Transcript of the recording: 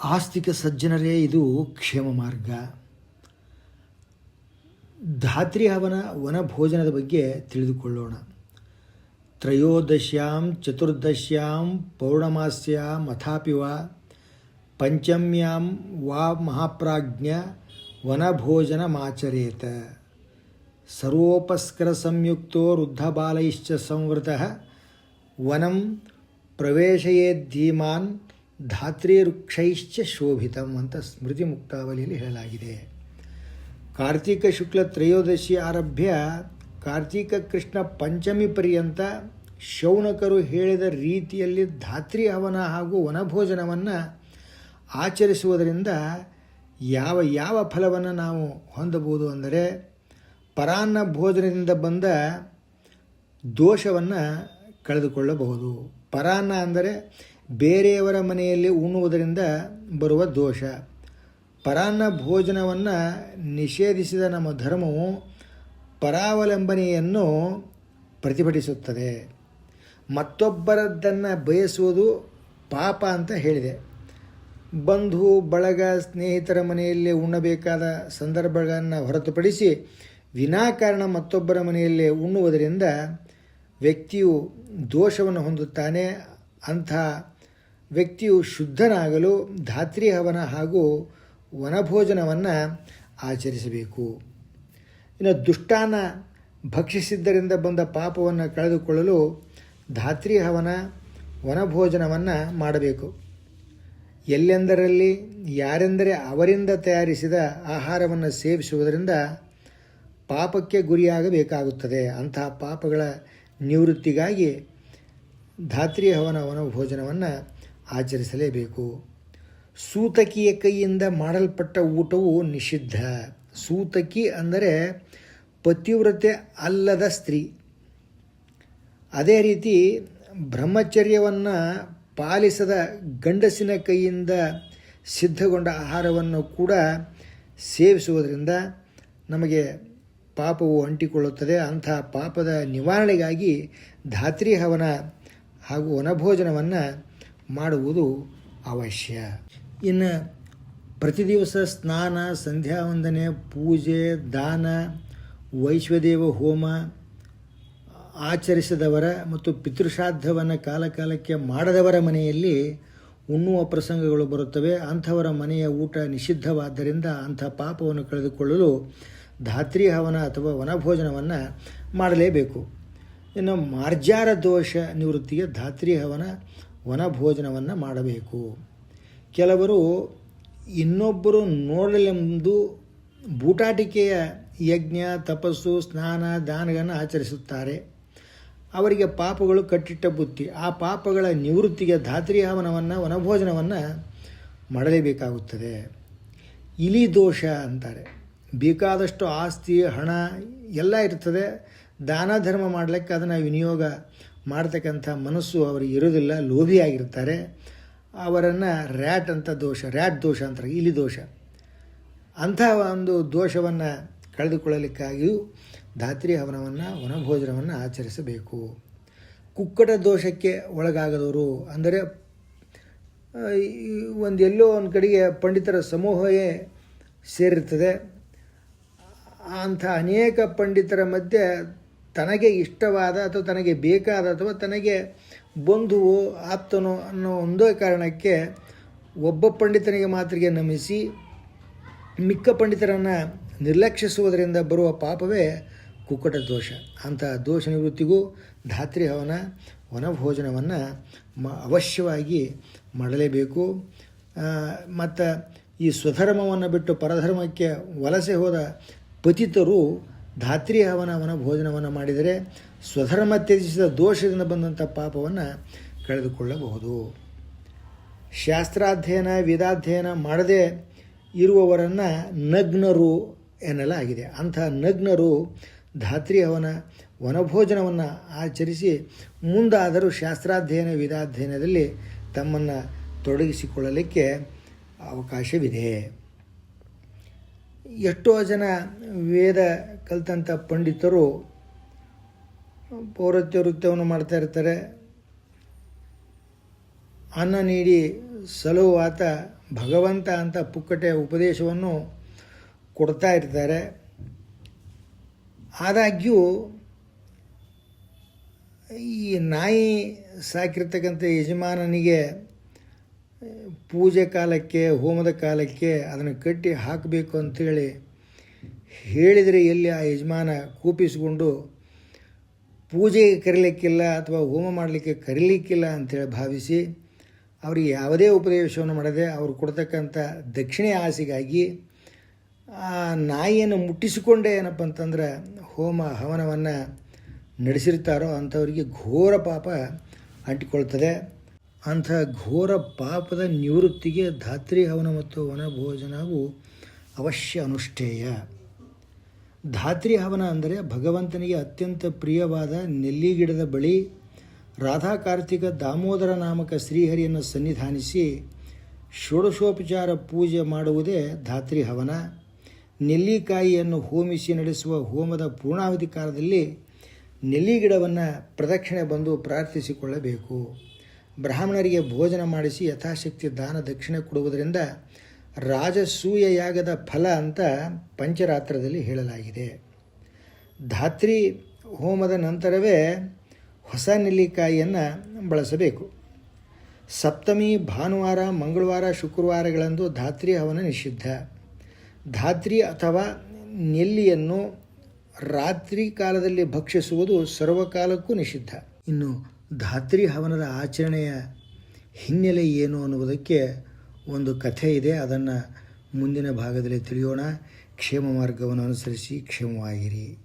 ಆಸ್ತಿಕ ಸಜ್ಜನರೇ ಇದು ಕ್ಷೇಮ ಮಾರ್ಗ. ಧಾತ್ರಿ ಹವನ ವನಭೋಜನದ ಬಗ್ಗೆ ತಿಳಿದುಕೊಳ್ಳೋಣ. ತ್ರಯೋದಶ್ಯಾಂ ಚತುರ್ದಶ್ಯಾಂ ಪೌರ್ಣಮಾಸ್ಯಾಂ ಅಥಾಪಿ ವಾ ಪಂಚಮ್ಯಾಂ ವಾ ಮಹಾಪ್ರಾಜ್ಞ ವನಭೋಜನಮಾಚರೇತ ಸರ್ವೋಪಸ್ಕರ ಸಂಯುಕ್ತೋ ವೃದ್ಧಬಾಲೈಶ್ಚ ಸಂವೃತ ವನಂ ಪ್ರವೇಶಯೇದ್ದೀಮಾನ್ ಧಾತ್ರಿವೃಕ್ಷೈಶ್ಚ ಶೋಭಿತಂ ಅಂತ ಸ್ಮೃತಿ ಮುಕ್ತಾವಲಿಯಲ್ಲಿ ಹೇಳಲಾಗಿದೆ. ಕಾರ್ತಿಕ ಶುಕ್ಲ ತ್ರಯೋದಶಿ ಆರಭ್ಯ ಕಾರ್ತಿಕ ಕೃಷ್ಣ ಪಂಚಮಿ ಪರ್ಯಂತ ಶೌನಕರು ಹೇಳಿದ ರೀತಿಯಲ್ಲಿ ಧಾತ್ರಿ ಹವನ ಹಾಗೂ ವನಭೋಜನವನ್ನು ಆಚರಿಸುವುದರಿಂದ ಯಾವ ಯಾವ ಫಲವನ್ನು ನಾವು ಹೊಂದಬಹುದು ಅಂದರೆ ಪರಾನ್ನ ಭೋಜನದಿಂದ ಬಂದ ದೋಷವನ್ನು ಕಳೆದುಕೊಳ್ಳಬಹುದು. ಪರಾನ್ನ ಅಂದರೆ ಬೇರೆಯವರ ಮನೆಯಲ್ಲಿ ಉಣ್ಣುವುದರಿಂದ ಬರುವ ದೋಷ. ಪರಾನ್ನ ಭೋಜನವನ್ನು ನಿಷೇಧಿಸಿದ ನಮ್ಮ ಧರ್ಮವು ಪರಾವಲಂಬನೆಯನ್ನು ಪ್ರತಿಭಟಿಸುತ್ತದೆ. ಮತ್ತೊಬ್ಬರದ್ದನ್ನು ಬಯಸುವುದು ಪಾಪ ಅಂತ ಹೇಳಿದೆ. ಬಂಧು, ಬಳಗ, ಸ್ನೇಹಿತರ ಮನೆಯಲ್ಲಿ ಉಣ್ಣಬೇಕಾದ ಸಂದರ್ಭಗಳನ್ನು ಹೊರತುಪಡಿಸಿ ವಿನಾಕಾರಣ ಮತ್ತೊಬ್ಬರ ಮನೆಯಲ್ಲಿ ಉಣ್ಣುವುದರಿಂದ ವ್ಯಕ್ತಿಯು ದೋಷವನ್ನು ಹೊಂದುತ್ತಾನೆ. ಅಂಥ ವ್ಯಕ್ತಿಯು ಶುದ್ಧನಾಗಲು ಧಾತ್ರಿ ಹವನ ಹಾಗೂ ವನಭೋಜನವನ್ನು ಆಚರಿಸಬೇಕು. ಇನ್ನು ದುಷ್ಟಾನ ಭಕ್ಷಿಸಿದ್ದರಿಂದ ಬಂದ ಪಾಪವನ್ನು ಕಳೆದುಕೊಳ್ಳಲು ಧಾತ್ರಿ ಹವನ ವನಭೋಜನವನ್ನು ಮಾಡಬೇಕು. ಎಲ್ಲೆಂದರಲ್ಲಿ, ಯಾರೆಂದರೆ ಅವರಿಂದ ತಯಾರಿಸಿದ ಆಹಾರವನ್ನು ಸೇವಿಸುವುದರಿಂದ ಪಾಪಕ್ಕೆ ಗುರಿಯಾಗಬೇಕಾಗುತ್ತದೆ. ಅಂತಹ ಪಾಪಗಳ ನಿವೃತ್ತಿಗಾಗಿ ಧಾತ್ರಿ ಹವನ ವನಭೋಜನವನ್ನು ಆಚರಿಸಲೇಬೇಕು. ಸೂತಕಿಯ ಕೈಯಿಂದ ಮಾಡಲ್ಪಟ್ಟ ಊಟವು ನಿಷಿದ್ಧ. ಸೂತಕಿ ಅಂದರೆ ಪತಿವ್ರತೆ ಅಲ್ಲದ ಸ್ತ್ರೀ. ಅದೇ ರೀತಿ ಬ್ರಹ್ಮಚರ್ಯವನ್ನು ಪಾಲಿಸದ ಗಂಡಸಿನ ಕೈಯಿಂದ ಸಿದ್ಧಗೊಂಡ ಆಹಾರವನ್ನು ಕೂಡ ಸೇವಿಸುವುದರಿಂದ ನಮಗೆ ಪಾಪವು ಅಂಟಿಕೊಳ್ಳುತ್ತದೆ. ಅಂಥ ಪಾಪದ ನಿವಾರಣೆಗಾಗಿ ಧಾತ್ರಿ ಹವನ ಹಾಗೂ ವನಭೋಜನವನ್ನು ಮಾಡುವುದು ಅವಶ್ಯ. ಇನ್ನು ಪ್ರತಿ ದಿವಸ ಸ್ನಾನ, ಸಂಧ್ಯಾ ವಂದನೆ, ಪೂಜೆ, ದಾನ, ವೈಶ್ವದೇವ ಹೋಮ, ಆಚರಿಸಿದವರ ಮತ್ತು ಪಿತೃಶ್ರಾದ್ದವನ್ನು ಕಾಲಕಾಲಕ್ಕೆ ಮಾಡದವರ ಮನೆಯಲ್ಲಿ ಉಣ್ಣುವ ಪ್ರಸಂಗಗಳು ಬರುತ್ತವೆ. ಅಂಥವರ ಮನೆಯ ಊಟ ನಿಷಿದ್ಧವಾದ್ದರಿಂದ ಅಂಥ ಪಾಪವನ್ನು ಕಳೆದುಕೊಳ್ಳಲು ಧಾತ್ರಿ ಹವನ ಅಥವಾ ವನಭೋಜನವನ್ನು ಮಾಡಲೇಬೇಕು. ಇನ್ನು ಮಾರ್ಜಾರ ದೋಷ ನಿವೃತ್ತಿಗೆ ಧಾತ್ರಿ ಹವನ ವನಭೋಜನವನ್ನು ಮಾಡಬೇಕು. ಕೆಲವರು ಇನ್ನೊಬ್ಬರು ನೋಡಲೆಂದು ಬೂಟಾಟಿಕೆಯ ಯಜ್ಞ, ತಪಸ್ಸು, ಸ್ನಾನ, ದಾನಗಳನ್ನು ಆಚರಿಸುತ್ತಾರೆ. ಅವರಿಗೆ ಪಾಪಗಳು ಕಟ್ಟಿಟ್ಟ ಬುತ್ತಿ ಆ ಪಾಪಗಳ ನಿವೃತ್ತಿಗೆ ಧಾತ್ರಿ ಹವನವನ್ನು ವನಭೋಜನವನ್ನು ಮಾಡಲೇಬೇಕಾಗುತ್ತದೆ. ಇಲಿ ದೋಷ ಅಂತಾರೆ. ಬೇಕಾದಷ್ಟು ಆಸ್ತಿ, ಹಣ ಎಲ್ಲ ಇರ್ತದೆ. ದಾನ ಧರ್ಮ ಮಾಡಲಿಕ್ಕೆ ಅದನ್ನು ವಿನಿಯೋಗ ಮಾಡ್ತಕ್ಕಂಥ ಮನಸ್ಸು ಅವರಿಗೆ ಇರೋದಿಲ್ಲ ಲೋಭಿಯಾಗಿರ್ತಾರೆ ಅವರನ್ನು ರ್ಯಾಟ್ ಅಂತ ದೋಷ, ರ್ಯಾಟ್ ದೋಷ ಅಂತಾರೆ, ಇಲಿ ದೋಷ. ಅಂಥ ಒಂದು ದೋಷವನ್ನು ಕಳೆದುಕೊಳ್ಳಲಿಕ್ಕಾಗಿಯೂ ಧಾತ್ರಿ ಹವನವನ್ನು, ವನಭೋಜನವನ್ನು ಆಚರಿಸಬೇಕು. ಕುಕ್ಕಟ ದೋಷಕ್ಕೆ ಒಳಗಾಗದವರು ಅಂದರೆ ಒಂದು ಎಲ್ಲೋ ಒಂದು ಕಡೆಗೆ ಪಂಡಿತರ ಸಮೂಹವೇ ಸೇರಿರ್ತದೆ. ಅಂಥ ಅನೇಕ ಪಂಡಿತರ ಮಧ್ಯೆ ತನಗೆ ಇಷ್ಟವಾದ ಅಥವಾ ತನಗೆ ಬೇಕಾದ ಅಥವಾ ತನಗೆ ಬಂಧುವು, ಆಪ್ತನೋ ಅನ್ನೋ ಒಂದೇ ಕಾರಣಕ್ಕೆ ಒಬ್ಬ ಪಂಡಿತನಿಗೆ ಮಾತ್ರಿಗೆ ನಮಿಸಿ, ಮಿಕ್ಕ ಪಂಡಿತರನ್ನು ನಿರ್ಲಕ್ಷಿಸುವುದರಿಂದ ಬರುವ ಪಾಪವೇ ಕುಕ್ಕಟ ದೋಷ. ಅಂತಹ ದೋಷ ನಿವೃತ್ತಿಗೂ ಧಾತ್ರಿ ಹವನ, ವನಭೋಜನವನ್ನು ಮ, ಅವಶ್ಯವಾಗಿ ಮಾಡಲೇಬೇಕು. ಮತ್ತು ಈ ಸ್ವಧರ್ಮವನ್ನು ಬಿಟ್ಟು ಪರಧರ್ಮಕ್ಕೆ ವಲಸೆ ಹೋದ ಪತಿತರು ಧಾತ್ರಿ ಹವನ ಭೋಜನವನ್ನು ಮಾಡಿದರೆ ಸ್ವಧರ್ಮ ತ್ಯಜಿಸಿದ ದೋಷದಿಂದ ಬಂದಂಥ ಪಾಪವನ್ನು ಕಳೆದುಕೊಳ್ಳಬಹುದು. ಶಾಸ್ತ್ರಾಧ್ಯಯನ, ವೇದಾಧ್ಯಯನ ಮಾಡದೇ ಇರುವವರನ್ನು ನಗ್ನರು ಎನ್ನಲಾಗಿದೆ. ಅಂಥ ನಗ್ನರು ಧಾತ್ರಿ ಹವನ ವನಭೋಜನವನ್ನು ಆಚರಿಸಿ ಮುಂದಾದರೂ ಶಾಸ್ತ್ರಾಧ್ಯಯನ, ವೇದಾಧ್ಯಯನದಲ್ಲಿ ತಮ್ಮನ್ನು ತೊಡಗಿಸಿಕೊಳ್ಳಲಿಕ್ಕೆ ಅವಕಾಶವಿದೆ. ಎಷ್ಟೋ ಜನ ವೇದ ಕಲಿತಂಥ ಪಂಡಿತರು ಪೌರತ್ಯ ವೃತ್ಯವನ್ನು ಮಾಡ್ತಾ ಇರ್ತಾರೆ. ಅನ್ನ ನೀಡಿ ಸಲುವಾತ ಭಗವಂತ ಅಂತ ಪುಕ್ಕಟೆ ಉಪದೇಶವನ್ನು ಕೊಡ್ತಾ ಇರ್ತಾರೆ. ಆದಾಗ್ಯೂ ಈ ನಾಯಿ ಸಾಕಿರ್ತಕ್ಕಂಥ ಯಜಮಾನನಿಗೆ ಪೂಜೆ ಕಾಲಕ್ಕೆ, ಹೋಮದ ಕಾಲಕ್ಕೆ ಅದನ್ನು ಕಟ್ಟಿ ಹಾಕಬೇಕು ಅಂಥೇಳಿ ಹೇಳಿದರೆ ಎಲ್ಲಿ ಆ ಯಜಮಾನ ಕೂಪಿಸಿಕೊಂಡು ಪೂಜೆಗೆ ಕರೀಲಿಕ್ಕಿಲ್ಲ ಅಥವಾ ಹೋಮ ಮಾಡಲಿಕ್ಕೆ ಕರೀಲಿಕ್ಕಿಲ್ಲ ಅಂಥೇಳಿ ಭಾವಿಸಿ ಅವರಿಗೆ ಯಾವುದೇ ಉಪದೇಶವನ್ನು ಮಾಡದೆ ಅವರು ಕೊಡ್ತಕ್ಕಂಥ ದಕ್ಷಿಣೆ ಆಸೆಗಾಗಿ ಆ ನಾಯಿಯನ್ನು ಮುಟ್ಟಿಸಿಕೊಂಡೇ ಏನಪ್ಪ ಅಂತಂದ್ರೆ ಹೋಮ ಹವನವನ್ನು ನಡೆಸಿರ್ತಾರೋ ಅಂಥವರಿಗೆ ಘೋರ ಪಾಪ ಅಂಟಿಕೊಳ್ತದೆ. ಅಂಥ ಘೋರ ಪಾಪದ ನಿವೃತ್ತಿಗೆ ಧಾತ್ರಿ ಹವನ ಮತ್ತು ವನಭೋಜನವು ಅವಶ್ಯ ಅನುಷ್ಠೇಯ. ಧಾತ್ರಿ ಹವನ ಅಂದರೆ ಭಗವಂತನಿಗೆ ಅತ್ಯಂತ ಪ್ರಿಯವಾದ ನೆಲ್ಲಿಗಿಡದ ಬಳಿ ರಾಧಾ ಕಾರ್ತಿಕ ದಾಮೋದರ ನಾಮಕ ಶ್ರೀಹರಿಯನ್ನು ಸನ್ನಿಧಾನಿಸಿ ಷೋಡಶೋಪಚಾರ ಪೂಜೆ ಮಾಡುವುದೇ ಧಾತ್ರಿ ಹವನ. ನೆಲ್ಲಿಕಾಯಿಯನ್ನು ಹೋಮಿಸಿ ನಡೆಸುವ ಹೋಮದ ಪೂರ್ಣಾವಧಿ ಕಾಲದಲ್ಲಿ ನೆಲ್ಲಿಗಿಡವನ್ನು ಪ್ರದಕ್ಷಿಣೆ ಬಂದು ಪ್ರಾರ್ಥಿಸಿಕೊಳ್ಳಬೇಕು. ಬ್ರಾಹ್ಮಣರಿಗೆ ಭೋಜನ ಮಾಡಿಸಿ ಯಥಾಶಕ್ತಿ ದಾನ ದಕ್ಷಿಣೆ ಕೊಡುವುದರಿಂದ ರಾಜಸೂಯ ಯಾಗದ ಫಲ ಅಂತ ಪಂಚರಾತ್ರದಲ್ಲಿ ಹೇಳಲಾಗಿದೆ. ಧಾತ್ರಿ ಹೋಮದ ನಂತರವೇ ಹೊಸ ನೆಲ್ಲಿಕಾಯಿಯನ್ನು ಬಳಸಬೇಕು. ಸಪ್ತಮಿ, ಭಾನುವಾರ, ಮಂಗಳವಾರ, ಶುಕ್ರವಾರಗಳಂದು ಧಾತ್ರಿ ಹವನ ನಿಷಿದ್ಧ. ಧಾತ್ರಿ ಅಥವಾ ನೆಲ್ಲಿಯನ್ನು ರಾತ್ರಿ ಕಾಲದಲ್ಲಿ ಭಕ್ಷಿಸುವುದು ಸರ್ವಕಾಲಕ್ಕೂ ನಿಷಿದ್ಧ. ಇನ್ನು ಧಾತ್ರಿ ಹವನದ ಆಚರಣೆಯ ಹಿನ್ನೆಲೆ ಏನು ಅನ್ನುವುದಕ್ಕೆ ಒಂದು ಕಥೆ ಇದೆ. ಅದನ್ನು ಮುಂದಿನ ಭಾಗದಲ್ಲಿ ತಿಳಿಯೋಣ. ಕ್ಷೇಮ ಮಾರ್ಗವನ್ನು ಅನುಸರಿಸಿ ಕ್ಷೇಮವಾಗಿರಿ.